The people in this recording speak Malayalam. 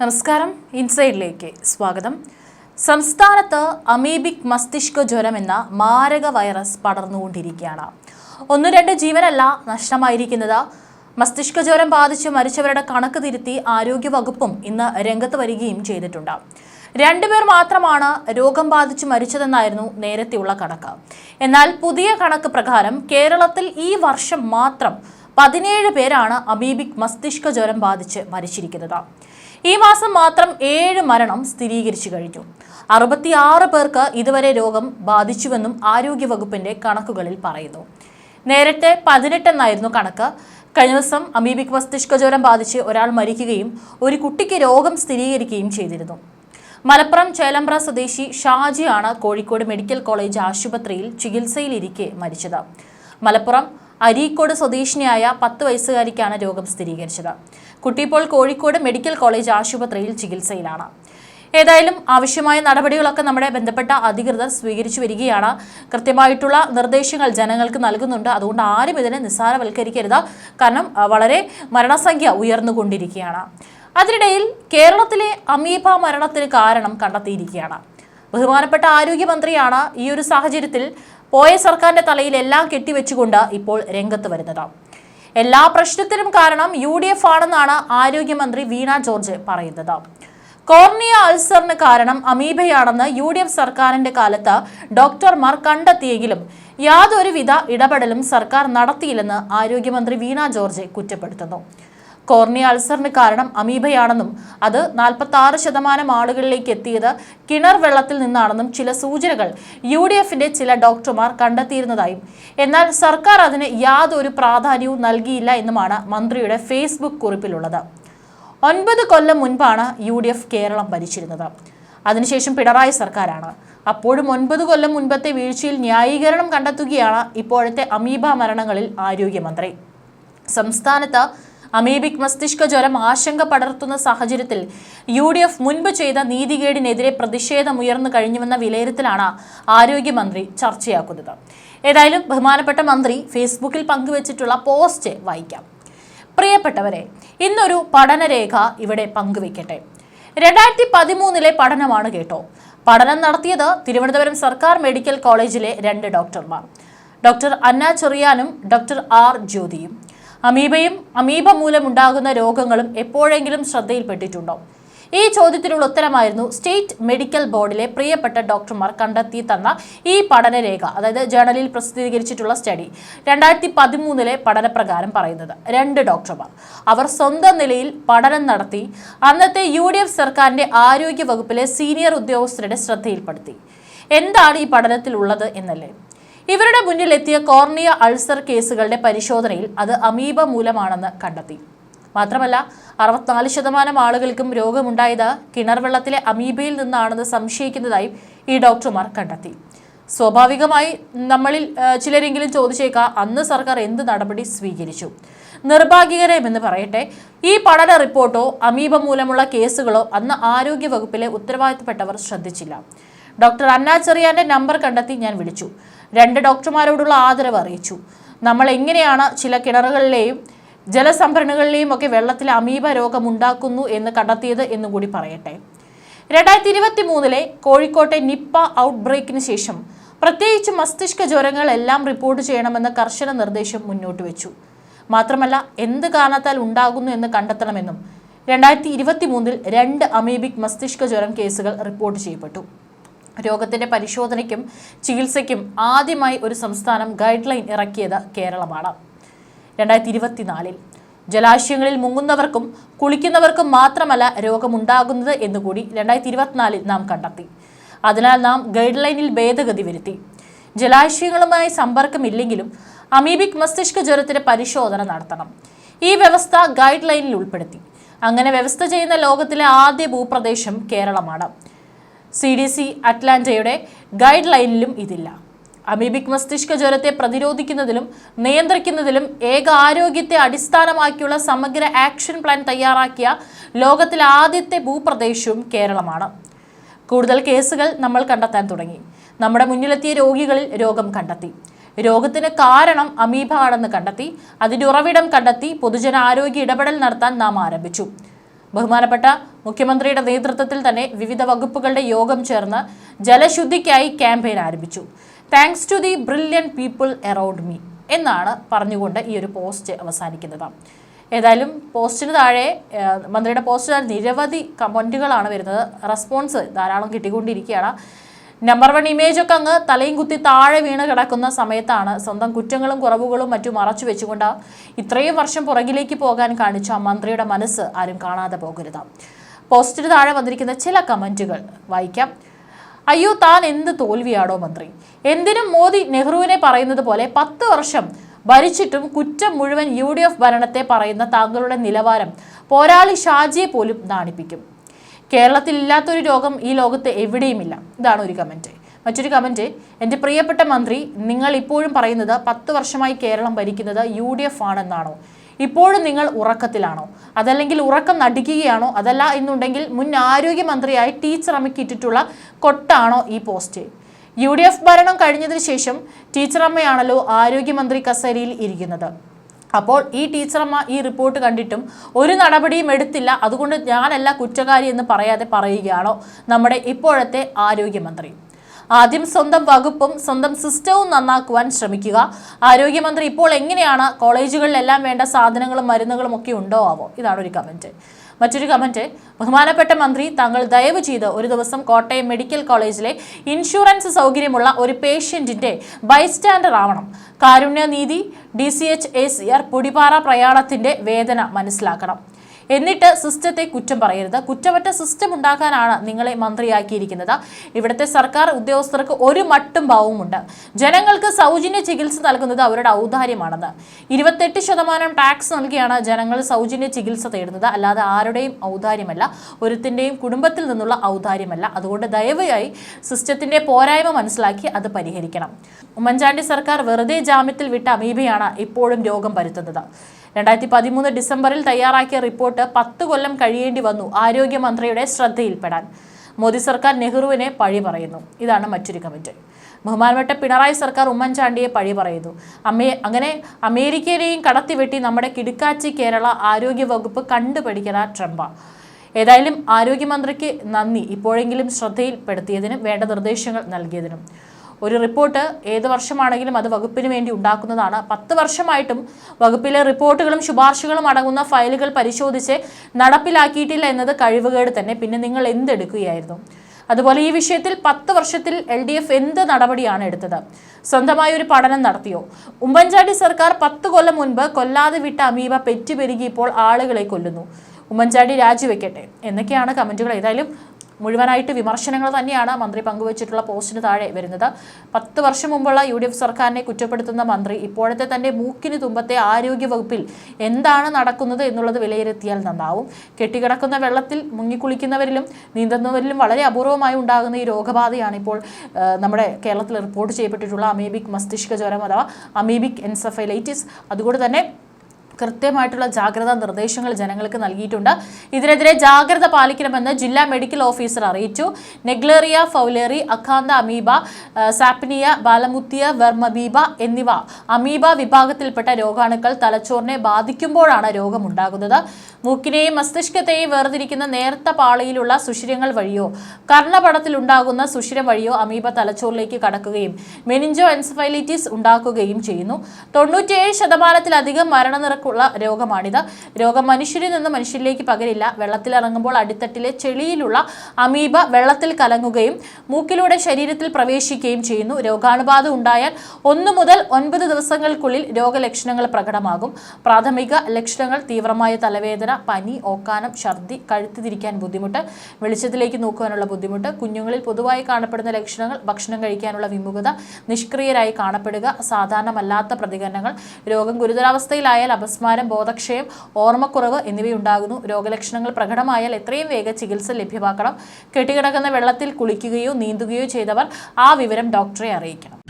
നമസ്കാരം. ഇൻസൈഡിലേക്ക് സ്വാഗതം. സംസ്ഥാനത്ത് അമീബിക് മസ്തിഷ്ക ജ്വരം എന്ന മാരക വൈറസ് പടർന്നുകൊണ്ടിരിക്കുകയാണ്. ഒന്നു രണ്ട് ജീവനല്ല നഷ്ടമായിരിക്കുന്നത്. മസ്തിഷ്ക ജ്വരം ബാധിച്ച് മരിച്ചവരുടെ കണക്ക് തിരുത്തി ആരോഗ്യവകുപ്പും ഇന്ന് രംഗത്ത് വരികയും ചെയ്തിട്ടുണ്ട്. രണ്ടുപേർ മാത്രമാണ് രോഗം ബാധിച്ച് മരിച്ചതെന്നായിരുന്നു നേരത്തെയുള്ള കണക്ക്. എന്നാൽ പുതിയ കണക്ക് പ്രകാരം കേരളത്തിൽ ഈ വർഷം മാത്രം പതിനേഴ് പേരാണ് അമീബിക് മസ്തിഷ്ക ജ്വരം ബാധിച്ച് മരിച്ചിരിക്കുന്നത്. ഈ മാസം മാത്രം ഏഴ് മരണം സ്ഥിരീകരിച്ചു കഴിഞ്ഞു. അറുപത്തിയാറ് പേർക്ക് ഇതുവരെ രോഗം ബാധിച്ചുവെന്നും ആരോഗ്യവകുപ്പിന്റെ കണക്കുകളിൽ പറയുന്നു. നേരത്തെ പതിനെട്ടെന്നായിരുന്നു കണക്ക്. കഴിഞ്ഞ ദിവസം അമീബിക് മസ്തിഷ്ക ജ്വരം ബാധിച്ച് ഒരാൾ മരിക്കുകയും ഒരു കുട്ടിക്ക് രോഗം സ്ഥിരീകരിക്കുകയും ചെയ്തിരുന്നു. മലപ്പുറം ചേലമ്പ്ര സ്വദേശി ഷാജിയാണ് കോഴിക്കോട് മെഡിക്കൽ കോളേജ് ആശുപത്രിയിൽ ചികിത്സയിലിരിക്കെ മരിച്ചത്. മലപ്പുറം അരീക്കോട് സ്വദേശിനിയായ പത്ത് വയസ്സുകാരിക്കാണ് രോഗം സ്ഥിരീകരിച്ചത്. കുട്ടി ഇപ്പോൾ കോഴിക്കോട് മെഡിക്കൽ കോളേജ് ആശുപത്രിയിൽ ചികിത്സയിലാണ്. ഏതായാലും ആവശ്യമായ നടപടികളൊക്കെ നമ്മുടെ ബന്ധപ്പെട്ട അധികൃതർ സ്വീകരിച്ചു വരികയാണ്. കൃത്യമായിട്ടുള്ള നിർദ്ദേശങ്ങൾ ജനങ്ങൾക്ക് നൽകുന്നുണ്ട്. അതുകൊണ്ട് ആരും ഇതിനെ നിസ്സാരവൽക്കരിക്കരുത്. കാരണം വളരെ മരണസംഖ്യ ഉയർന്നുകൊണ്ടിരിക്കുകയാണ്. അതിനിടയിൽ കേരളത്തിലെ അമീബ മരണത്തിന് കാരണം കണ്ടെത്തിയിരിക്കുകയാണ്. ബഹുമാനപ്പെട്ട ആരോഗ്യമന്ത്രിയാണ് ഈ ഒരു സാഹചര്യത്തിൽ പോയ സർക്കാരിന്റെ തലയിൽ എല്ലാം കെട്ടിവെച്ചുകൊണ്ട് ഇപ്പോൾ രംഗത്ത് വരുന്നത്. എല്ലാ പ്രശ്നത്തിനും കാരണം യു ഡി എഫ് ആണെന്നാണ് ആരോഗ്യമന്ത്രി വീണ ജോർജ് പറയുന്നത്. കോർണിയ അൾസറിന് കാരണം അമീബയാണെന്ന് യു ഡി എഫ് സർക്കാരിന്റെ കാലത്ത് ഡോക്ടർമാർ കണ്ടെത്തിയെങ്കിലും യാതൊരുവിധ ഇടപെടലും സർക്കാർ നടത്തിയില്ലെന്ന് ആരോഗ്യമന്ത്രി വീണ ജോർജ് കുറ്റപ്പെടുത്തുന്നു. കോർണിയ അൾസറിന് കാരണം അമീബയാണെന്നും അത് നാൽപ്പത്തി ആറ് ശതമാനം ആളുകളിലേക്ക് എത്തിയത് കിണർ വെള്ളത്തിൽ നിന്നാണെന്നും ചില സൂചനകൾ യു ഡി എഫിന്റെ ചില ഡോക്ടർമാർ കണ്ടെത്തിയിരുന്നതായും. എന്നാൽ സർക്കാർ അതിന് യാതൊരു പ്രാധാന്യവും നൽകിയില്ല എന്നുമാണ് മന്ത്രിയുടെ ഫേസ്ബുക്ക് കുറിപ്പിലുള്ളത്. ഒൻപത് കൊല്ലം മുൻപാണ് യു ഡി എഫ് കേരളം ഭരിച്ചിരുന്നത്. അതിനുശേഷം പിണറായി സർക്കാരാണ്. അപ്പോഴും ഒൻപത് കൊല്ലം മുൻപത്തെ വീഴ്ചയിൽ ന്യായീകരണം കണ്ടെത്തുകയാണ് ഇപ്പോഴത്തെ അമീബ മരണങ്ങളിൽ ആരോഗ്യമന്ത്രി. സംസ്ഥാനത്ത് അമീബിക് മസ്തിഷ്ക ജ്വരം ആശങ്ക പടർത്തുന്ന സാഹചര്യത്തിൽ യു ഡി എഫ് മുൻപ് ചെയ്ത നീതികേടിനെതിരെ പ്രതിഷേധമുയർന്നു കഴിഞ്ഞുവെന്ന വിലയിരുത്തലാണ് ആരോഗ്യമന്ത്രി ചർച്ചയാക്കുന്നത്. ഏതായാലും ബഹുമാനപ്പെട്ട മന്ത്രി ഫേസ്ബുക്കിൽ പങ്കുവച്ചിട്ടുള്ള പോസ്റ്റ് വായിക്കാം. പ്രിയപ്പെട്ടവരെ ഇന്നൊരു പഠനരേഖ ഇവിടെ പങ്കുവെക്കട്ടെ രണ്ടായിരത്തി പതിമൂന്നിലെ പഠനമാണ് കേട്ടോ. പഠനം നടത്തിയത് തിരുവനന്തപുരം സർക്കാർ മെഡിക്കൽ കോളേജിലെ രണ്ട് ഡോക്ടർമാർ. ഡോക്ടർ അന്ന ചെറിയാനും ഡോക്ടർ ആർ ജ്യോതിയും. അമീബയും അമീബ മൂലമുണ്ടാകുന്ന രോഗങ്ങളും എപ്പോഴെങ്കിലും ശ്രദ്ധയിൽപ്പെട്ടിട്ടുണ്ടോ? ഈ ചോദ്യത്തിനുള്ള ഉത്തരമായിരുന്നു സ്റ്റേറ്റ് മെഡിക്കൽ ബോർഡിലെ പ്രിയപ്പെട്ട ഡോക്ടർമാർ കണ്ടെത്തി തന്ന ഈ പഠനരേഖ അതായത് ജേണലിൽ പ്രസിദ്ധീകരിച്ചിട്ടുള്ള സ്റ്റഡി. രണ്ടായിരത്തി പതിമൂന്നിലെ പഠനപ്രകാരം പറയുന്നത് രണ്ട് ഡോക്ടർമാർ. അവർ സ്വന്തം നിലയിൽ പഠനം നടത്തി അന്നത്തെ യു ഡി എഫ് സർക്കാരിന്റെ ആരോഗ്യ വകുപ്പിലെ സീനിയർ ഉദ്യോഗസ്ഥരുടെ ശ്രദ്ധയിൽപ്പെടുത്തി. എന്താണ് ഈ പഠനത്തിലുള്ളത് എന്നല്ലേ? ഇവരുടെ മുന്നിൽ എത്തിയ കോർണിയ അൾസർ കേസുകളുടെ പരിശോധനയിൽ അത് അമീബ മൂലമാണെന്ന് കണ്ടെത്തി. മാത്രമല്ല അറുപത്തിനാല് ശതമാനം ആളുകൾക്കും രോഗമുണ്ടായത് കിണർ വെള്ളത്തിലെ അമീബയിൽ നിന്നാണെന്ന് സംശയിക്കുന്നതായും ഈ ഡോക്ടർമാർ കണ്ടെത്തി. സ്വാഭാവികമായി നമ്മളിൽ ചിലരെങ്കിലും ചോദിച്ചേക്കാം അന്ന് സർക്കാർ എന്ത് നടപടി സ്വീകരിച്ചു? നിർഭാഗ്യകരമെന്ന് പറയട്ടെ ഈ പഠന റിപ്പോർട്ടോ അമീബ മൂലമുള്ള കേസുകളോ അന്ന് ആരോഗ്യ വകുപ്പിലെ ഉത്തരവാദിത്തപ്പെട്ടവർ ശ്രദ്ധിച്ചില്ല. ഡോക്ടർ അന്ന ചെറിയാന്റെ നമ്പർ കണ്ടെത്തി ഞാൻ വിളിച്ചു. രണ്ട് ഡോക്ടർമാരോടുള്ള ആദരവ് അറിയിച്ചു. നമ്മൾ എങ്ങനെയാണ് ചില കിണറുകളിലെയും ജലസംഭരണികളിലെയും ഒക്കെ വെള്ളത്തിൽ അമീബ രോഗം ഉണ്ടാക്കുന്നു എന്ന് കണ്ടെത്തിയത് എന്നും കൂടി പറയട്ടെ. രണ്ടായിരത്തി ഇരുപത്തി മൂന്നിലെ കോഴിക്കോട്ടെ നിപ്പ ഔട്ട് ബ്രേക്കിന് ശേഷം പ്രത്യേകിച്ച് മസ്തിഷ്ക ജ്വരങ്ങൾ എല്ലാം റിപ്പോർട്ട് ചെയ്യണമെന്ന കർശന നിർദ്ദേശം മുന്നോട്ട് വെച്ചു. മാത്രമല്ല എന്ത് കാരണത്താൽ ഉണ്ടാകുന്നു എന്ന് കണ്ടെത്തണമെന്നും രണ്ടായിരത്തി ഇരുപത്തി മൂന്നിൽ രണ്ട് അമീബിക് മസ്തിഷ്ക ജ്വരം കേസുകൾ റിപ്പോർട്ട് ചെയ്യപ്പെട്ടു. രോഗത്തിന്റെ പരിശോധനയ്ക്കും ചികിത്സയ്ക്കും ആദ്യമായി ഒരു സംസ്ഥാനം ഗൈഡ് ലൈൻ ഇറക്കിയത് കേരളമാണ്. രണ്ടായിരത്തി ഇരുപത്തിനാലിൽ ജലാശയങ്ങളിൽ മുങ്ങുന്നവർക്കും കുളിക്കുന്നവർക്കും മാത്രമല്ല രോഗമുണ്ടാകുന്നത് എന്നുകൂടി രണ്ടായിരത്തി ഇരുപത്തിനാലിൽ നാം കണ്ടെത്തി. അതിനാൽ നാം ഗൈഡ് ലൈനിൽ ഭേദഗതി വരുത്തി. ജലാശയങ്ങളുമായി സമ്പർക്കമില്ലെങ്കിലും അമീബിക് മസ്തിഷ്ക ജ്വരത്തിന് പരിശോധന നടത്തണം. ഈ വ്യവസ്ഥ ഗൈഡ് ലൈനിൽ ഉൾപ്പെടുത്തി. അങ്ങനെ വ്യവസ്ഥ ചെയ്യുന്ന ലോകത്തിലെ ആദ്യ ഭൂപ്രദേശം കേരളമാണ്. സി ഡി സി അറ്റ്ലാന്റയുടെ ഗൈഡ് ലൈനിലും ഇതില്ല. അമീബിക് മസ്തിഷ്ക ജ്വരത്തെ പ്രതിരോധിക്കുന്നതിലും നിയന്ത്രിക്കുന്നതിലും ഏക ആരോഗ്യത്തെ അടിസ്ഥാനമാക്കിയുള്ള സമഗ്ര ആക്ഷൻ പ്ലാൻ തയ്യാറാക്കിയ ലോകത്തിലെ ആദ്യത്തെ ഭൂപ്രദേശവും കേരളമാണ്. കൂടുതൽ കേസുകൾ നമ്മൾ കണ്ടെത്താൻ തുടങ്ങി. നമ്മുടെ മുന്നിലെത്തിയ രോഗികളിൽ രോഗം കണ്ടെത്തി. രോഗത്തിന് കാരണം അമീബ ആണെന്ന് കണ്ടെത്തി. അതിന്റെ ഉറവിടം കണ്ടെത്തി. പൊതുജന ആരോഗ്യ ഇടപെടൽ നടത്താൻ നാം ആരംഭിച്ചു. ബഹുമാനപ്പെട്ട മുഖ്യമന്ത്രിയുടെ നേതൃത്വത്തിൽ തന്നെ വിവിധ വകുപ്പുകളുടെ യോഗം ചേർന്ന് ജലശുദ്ധിക്കായി ക്യാമ്പയിൻ ആരംഭിച്ചു. Thanks to the brilliant people around me എന്നാണ് പറഞ്ഞുകൊണ്ട് ഈ ഒരു പോസ്റ്റ് അവസാനിക്കുന്നത്. ഏതായാലും പോസ്റ്റിന് താഴെ മന്ത്രിയുടെ പോസ്റ്റിന് നിരവധി കമന്റുകളാണ് വരുന്നത്. റെസ്പോൺസ് ധാരാളം കിട്ടിക്കൊണ്ടിരിക്കുകയാണ്. നമ്പർ വൺ ഇമേജ് ഒക്കെ അങ്ങ് തലയും കുത്തി താഴെ വീണ് കിടക്കുന്ന സമയത്താണ് സ്വന്തം കുറ്റങ്ങളും കുറവുകളും മറ്റും മറച്ചു വെച്ചുകൊണ്ട് ഇത്രയും വർഷം പുറകിലേക്ക് പോകാൻ കാണിച്ച മന്ത്രിയുടെ മനസ്സ് ആരും കാണാതെ പോകരുത്. പോസ്റ്റിന് താഴെ വന്നിരിക്കുന്ന ചില കമന്റുകൾ വായിക്കാം. അയ്യോ താൻ എന്ത് തോൽവിയാടോ മന്ത്രി? എന്തിനും മോദി നെഹ്റുവിനെ പറയുന്നത് പോലെ പത്ത് വർഷം ഭരിച്ചിട്ടും കുറ്റം മുഴുവൻ യു ഡി എഫ് ഭരണത്തെ പറയുന്ന താങ്കളുടെ നിലവാരം പോരാളി ഷാജിയെ പോലും നാണിപ്പിക്കും. കേരളത്തിൽ ഇല്ലാത്തൊരു രോഗം ഈ ലോകത്ത് എവിടെയുമില്ല. ഇതാണ് ഒരു കമന്റ് മറ്റൊരു കമന്റ് എന്റെ പ്രിയപ്പെട്ട മന്ത്രി നിങ്ങൾ ഇപ്പോഴും പറയുന്നത് പത്ത് വർഷമായി കേരളം ഭരിക്കുന്നത് യു ഡി എഫ് ആണെന്നാണോ? ഇപ്പോഴും നിങ്ങൾ ഉറക്കത്തിലാണോ? അതല്ലെങ്കിൽ ഉറക്കം നടിക്കുകയാണോ അതല്ല എന്നുണ്ടെങ്കിൽ മുൻ ആരോഗ്യമന്ത്രിയായി ടീച്ചർ അമ്മയ്ക്കിട്ടിട്ടുള്ള കൊട്ടാണോ ഈ പോസ്റ്റ്? യു ഡി എഫ് ഭരണം കഴിഞ്ഞതിന് ശേഷം ടീച്ചറമ്മയാണല്ലോ ആരോഗ്യമന്ത്രി കസേരയിൽ ഇരിക്കുന്നത്. അപ്പോൾ ഈ ടീച്ചർമാർ ഈ റിപ്പോർട്ട് കണ്ടിട്ടും ഒരു നടപടിയും എടുത്തില്ല. അതുകൊണ്ട് ഞാനല്ല കുറ്റക്കാരി എന്ന് പറയാതെ പറയുകയാണോ നമ്മുടെ ഇപ്പോഴത്തെ ആരോഗ്യമന്ത്രി. ആദ്യം സ്വന്തം വകുപ്പും സ്വന്തം സിസ്റ്റവും നന്നാക്കുവാൻ ശ്രമിക്കുക. ആരോഗ്യമന്ത്രി ഇപ്പോൾ എങ്ങനെയാണ് കോളേജുകളിലെല്ലാം വേണ്ട സാധനങ്ങളും മരുന്നുകളും ഒക്കെ ഉണ്ടോ ആവോ? ഇതാണ് ഒരു കമന്റ് മറ്റൊരു കമന്റ് ബഹുമാനപ്പെട്ട മന്ത്രി താങ്കൾ ദയവ് ചെയ്ത് ഒരു ദിവസം കോട്ടയം മെഡിക്കൽ കോളേജിലെ ഇൻഷുറൻസ് സൗകര്യമുള്ള ഒരു പേഷ്യന്റിന്റെ ബൈസ്റ്റാൻഡർ ആവണം. കാരുണ്യനീതി D C H A C R പുടിപാറ പ്രയാണത്തിന്റെ വേദന മനസ്സിലാക്കണം. എന്നിട്ട് സിസ്റ്റത്തെ കുറ്റം പറയരുത്. കുറ്റമറ്റ സിസ്റ്റം ഉണ്ടാക്കാനാണ് നിങ്ങളെ മന്ത്രിയാക്കിയിരിക്കുന്നത്. ഇവിടുത്തെ സർക്കാർ ഉദ്യോഗസ്ഥർക്ക് ഒരു മട്ടും ഭാവവുമുണ്ട് ജനങ്ങൾക്ക് സൗജന്യ ചികിത്സ നൽകുന്നത് അവരുടെ ഔദാര്യമാണെന്ന്. ഇരുപത്തെട്ട് ശതമാനം ടാക്സ് നൽകിയാണ് ജനങ്ങൾ സൗജന്യ ചികിത്സ തേടുന്നത്. അല്ലാതെ ആരുടെയും ഔദാര്യമല്ല ഒരുത്തിന്റെയും കുടുംബത്തിൽ നിന്നുള്ള ഔദാര്യമല്ല. അതുകൊണ്ട് ദയവായി സിസ്റ്റത്തിന്റെ പോരായ്മ മനസ്സിലാക്കി അത് പരിഹരിക്കണം. ഉമ്മൻചാണ്ടി സർക്കാർ വെറുതെ ജാമ്യത്തിൽ വിട്ട അമീബയാണ് ഇപ്പോഴും രോഗം പരത്തുന്നത്. രണ്ടായിരത്തി പതിമൂന്ന് ഡിസംബറിൽ തയ്യാറാക്കിയ റിപ്പോർട്ട് പത്ത് കൊല്ലം കഴിയേണ്ടി വന്നു ആരോഗ്യമന്ത്രിയുടെ ശ്രദ്ധയിൽപ്പെടാൻ. മോദി സർക്കാർ നെഹ്റുവിനെ പഴി പറയുന്നു. ഇതാണ് മറ്റൊരു കമന്റ്. ബഹുമാനപ്പെട്ട പിണറായി സർക്കാർ ഉമ്മൻചാണ്ടിയെ പഴി പറയുന്നു. അമ്മയെ അങ്ങനെ അമേരിക്കയിലെയും കടത്തിവെട്ടി നമ്മുടെ കിടുക്കാച്ചി കേരള ആരോഗ്യ വകുപ്പ് കണ്ടുപഠിക്കണ ട്രംപ. ഏതായാലും ആരോഗ്യമന്ത്രിക്ക് നന്ദി. ഇപ്പോഴെങ്കിലും ശ്രദ്ധയിൽപ്പെടുത്തിയതിനും വേണ്ട നിർദ്ദേശങ്ങൾ നൽകിയതിനും. ഒരു റിപ്പോർട്ട് ഏത് വർഷമാണെങ്കിലും അത് വകുപ്പിന് വേണ്ടി ഉണ്ടാക്കുന്നതാണ്. പത്ത് വർഷമായിട്ടും വകുപ്പിലെ റിപ്പോർട്ടുകളും ശുപാർശകളും അടങ്ങുന്ന ഫയലുകൾ പരിശോധിച്ച് നടപ്പിലാക്കിയിട്ടില്ല എന്നത് കഴിവുകേട് തന്നെ. പിന്നെ നിങ്ങൾ എന്തെടുക്കുകയായിരുന്നു? അതുപോലെ ഈ വിഷയത്തിൽ പത്ത് വർഷത്തിൽ എൽ ഡി എഫ് എന്ത് നടപടിയാണ് എടുത്തത്? സ്വന്തമായ ഒരു പഠനം നടത്തിയോ? ഉമ്മൻചാണ്ടി സർക്കാർ പത്ത് കൊല്ലം മുൻപ് കൊല്ലാതെ വിട്ട അമീബ പെറ്റുപെരുകി ഇപ്പോൾ ആളുകളെ കൊല്ലുന്നു. ഉമ്മൻചാണ്ടി രാജിവെക്കട്ടെ? എന്നൊക്കെയാണ് കമന്റുകൾ ഏതായാലും മുഴുവനായിട്ട് വിമർശനങ്ങൾ തന്നെയാണ് മന്ത്രി പങ്കുവച്ചിട്ടുള്ള പോസ്റ്റിന് താഴെ വരുന്നത്. പത്ത് വർഷം മുമ്പുള്ള യു ഡി എഫ് സർക്കാരിനെ കുറ്റപ്പെടുത്തുന്ന മന്ത്രി ഇപ്പോഴത്തെ തന്നെ മൂക്കിന് തുമ്പത്തെ ആരോഗ്യ വകുപ്പിൽ എന്താണ് നടക്കുന്നത് എന്നുള്ളത് വിലയിരുത്തിയാൽ നന്നാവും. കെട്ടിക്കിടക്കുന്ന വെള്ളത്തിൽ മുങ്ങിക്കുളിക്കുന്നവരിലും നീന്തുന്നവരിലും വളരെ അപൂർവമായി ഉണ്ടാകുന്ന ഈ രോഗബാധയാണ് ഇപ്പോൾ നമ്മുടെ കേരളത്തിൽ റിപ്പോർട്ട് ചെയ്യപ്പെട്ടിട്ടുള്ള അമീബിക് മസ്തിഷ്ക ജ്വരം അഥവാ അമീബിക് എൻസഫൈലൈറ്റിസ്. അതുകൊണ്ട് തന്നെ കൃത്യമായിട്ടുള്ള ജാഗ്രതാ നിർദ്ദേശങ്ങൾ ജനങ്ങൾക്ക് നൽകിയിട്ടുണ്ട്. ഇതിനെതിരെ ജാഗ്രത പാലിക്കണമെന്ന് ജില്ലാ മെഡിക്കൽ ഓഫീസർ അറിയിച്ചു. Naegleria fowleri Acanthamoeba Sappinia Balamuthia Vermamoeba എന്നിവ അമീബ വിഭാഗത്തിൽപ്പെട്ട രോഗാണുക്കൾ തലച്ചോറിനെ ബാധിക്കുമ്പോഴാണ് രോഗമുണ്ടാകുന്നത്. മൂക്കിനെയും മസ്തിഷ്കത്തെയും വേർതിരിക്കുന്ന നേർത്ത പാളിയിലുള്ള സുഷിരങ്ങൾ വഴിയോ കർണപടത്തിൽ ഉണ്ടാകുന്ന സുഷിരം വഴിയോ അമീബ തലച്ചോറിലേക്ക് കടക്കുകയും മെനിഞ്ചോ എൻസഫൈലിറ്റിസ് ഉണ്ടാക്കുകയും ചെയ്യുന്നു. തൊണ്ണൂറ്റിയേഴ് ശതമാനത്തിലധികം മരണനിരക്കുള്ള രോഗമാണിത്. രോഗം മനുഷ്യരിൽ നിന്ന് മനുഷ്യരിലേക്ക് പകരില്ല. വെള്ളത്തിലിറങ്ങുമ്പോൾ അടിത്തട്ടിലെ ചെളിയിലുള്ള അമീബ വെള്ളത്തിൽ കലങ്ങുകയും മൂക്കിലൂടെ ശരീരത്തിൽ പ്രവേശിക്കുകയും ചെയ്യുന്നു. രോഗാണുബാധ ഉണ്ടായാൽ ഒന്ന് മുതൽ ഒൻപത് ദിവസങ്ങൾക്കുള്ളിൽ രോഗലക്ഷണങ്ങൾ പ്രകടമാകും. പ്രാഥമിക ലക്ഷണങ്ങൾ തീവ്രമായ തലവേദന പനി ഓക്കാനം ഛർദി കഴുത്ത് തിരിക്കാൻ ബുദ്ധിമുട്ട് വെളിച്ചത്തിലേക്ക് നോക്കുവാനുള്ള ബുദ്ധിമുട്ട് കുഞ്ഞുങ്ങളിൽ പൊതുവായി കാണപ്പെടുന്ന ലക്ഷണങ്ങൾ ഭക്ഷണം കഴിക്കാനുള്ള വിമുഖത നിഷ്ക്രിയരായി കാണപ്പെടുക സാധാരണമല്ലാത്ത പ്രതികരണങ്ങൾ രോഗം ഗുരുതരാവസ്ഥയിലായാൽ അപസ്മാരം ബോധക്ഷയം ഓർമ്മക്കുറവ് എന്നിവയുണ്ടാകുന്നു. രോഗലക്ഷണങ്ങൾ പ്രകടമായാൽ എത്രയും വേഗം ചികിത്സ ലഭ്യമാക്കണം. കെട്ടിക്കിടക്കുന്ന വെള്ളത്തിൽ കുളിക്കുകയോ നീന്തുകയോ ചെയ്തവർ ആ വിവരം ഡോക്ടറെ അറിയിക്കണം.